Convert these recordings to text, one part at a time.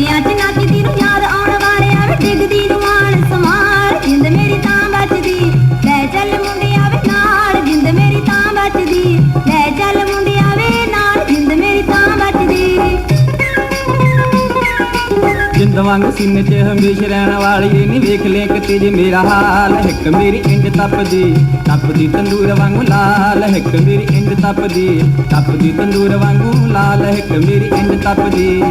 ਅੱਡਿਆਂ 'ਚ ਨੱਚਦੀ ਨੂੰ ਯਾਦ ਆਉਣ ਵਾਲਿਆ ਵੇ ਡਿੱਗਦੀ ਨੂੰ ਮਾਣ ਸਮਾਰ ਜਿੰਦ ਮੇਰੀ ਤਾਂ ਬਚਦੀ, ਲੈ ਚੱਲ ਮੁੰਡਿਆ ਵੇ ਨਾਲ। ਜਿੰਦ ਮੇਰੀ ਤਾਂ ਬਚਦੀ, ਲੈ ਚੱਲ ਮੁੰਡਿਆ ਵੇ ਨਾਲ। ਜਿੰਦ ਮੇਰੀ ਤਾਂ ਬਚਦੀ। ਜਿੰਦ ਵਾਂਗ ਸੀਨੇ 'ਚ ਹਮੇਸ਼ ਰਹਿਣ ਵਾਲੀ ਨੀ ਵੇਖ ਲੈ ਕਿਤੇ ਜੇ ਮੇਰਾ ਹਾਲ। ਹਿੱਕ ਮੇਰੀ ਇੰਜ ਤਪਦੀ ਤਪਦੀ ਤੰਦੂਰ ਵਾਂਗੂ ਲਾਲ। ਇੱਕ ਮੇਰੀ ਇੰਜ ਤਪਦੀ ਤਪਦੀ ਤੰਦੂਰ ਵਾਂਗੂ ਲਾਲ। ਹਿੱਕ ਮੇਰੀ ਇੰਜ ਤਪਦੀ।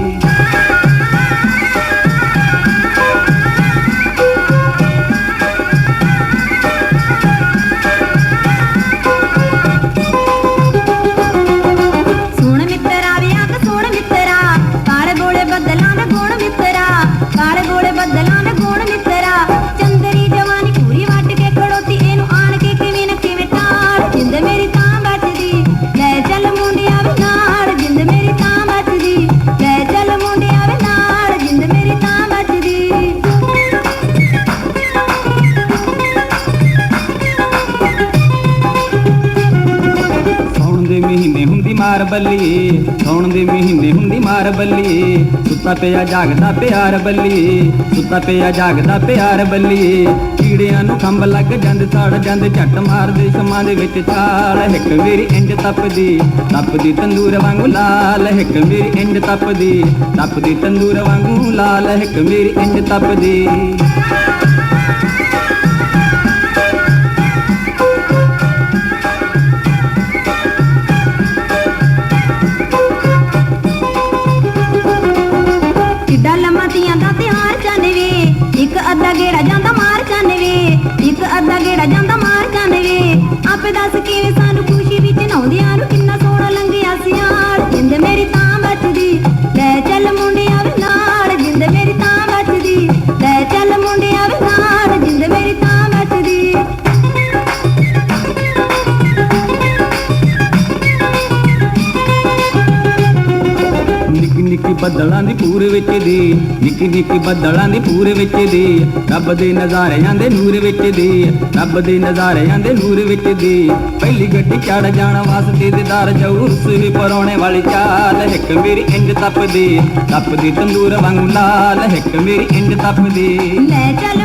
ਦੇ ਮਹੀਨੇ ਹੁੰਦੀ ਮਾਰ ਬੱਲੀ ਸੌਣ ਦੇ ਮਹੀਨੇ ਹੁੰਦੀ ਮਾਰ ਬੱਲੀ ਸੁੱਤਾ ਪਿਆ ਜਾਗਦਾ ਪਿਆਰ ਬੱਲੀ ਸੁੱਤਾ ਪਿਆ ਜਾਗਦਾ ਪਿਆਰ ਬੱਲੀ ਕੀੜਿਆਂ ਨੂੰ ਖੰਭ ਲੱਗ ਜਾਂਦੇ, ਸੜ ਜਾਂਦੇ, ਝੱਟ ਮਾਰਦੇ, ਸ਼ਮਾਂ ਦੇ ਵਿੱਚ ਛਾਲ। ਇੱਕ ਮੇਰੀ ਇੰਜ ਤਪਦੀ ਤਪਦੀ ਤੰਦੂਰ ਵਾਂਗੂ ਲਾਲ। ਇੱਕ ਮੇਰੀ ਇੰਜ ਤਪਦੀ ਤਪਦੀ ਤੰਦੂਰ ਵਾਂਗੂ ਲਾਲ। ਇੱਕ ਮੇਰੀ ਇੰਜ ਤਪਦੀ। ਅੱਧਾ ਜਾਂਦਾ ਮਾਰ ਚੰਨ ਵੇ ਆਪੇ ਦੱਸ ਕਿਵੇਂ ਸਾਨੂੰ ਖੁਸ਼ੀ ਵਿੱਚ ਨਹਾਉਂਦਿਆਂ ਨੂੰ ਨਿੱਕੀ ਬੱਦਲਾਂ ਦੀ ਪੂਰ ਵਿੱਚ ਦੀ, ਨਿੱਕੀ ਨਿੱਕੀ ਬੱਦਲਾਂ ਦੀ ਪੂਰ ਵਿੱਚ ਦੀ। ਰੱਬ ਦੇ ਨਜ਼ਾਰਿਆਂ ਦੇ ਨੂਰ ਵਿੱਚ ਦੀ, ਰੱਬ ਦੇ ਨਜ਼ਾਰਿਆਂ ਦੇ ਨੂਰ ਵਿੱਚ ਦੀ। ਪਹਿਲੀ ਗੱਡੀ ਚੜ ਜਾਣ ਵਾਸਤੇ ਦੀਦਾਰ ਜਾਊ ਵੀ ਪਰੋਣੇ ਵਾਲੀ ਚਾਲ, ਇੱਕ ਮੇਰੀ ਇੰਜ ਤਪਦੀ। ਤਪਦੀ ਤੰਦੂਰ ਵਾਂਗੂ ਲਾਲ, ਇੱਕ ਮੇਰੀ ਇੰਜ ਤਪਦੀ। ਲੈ ਚੱਲ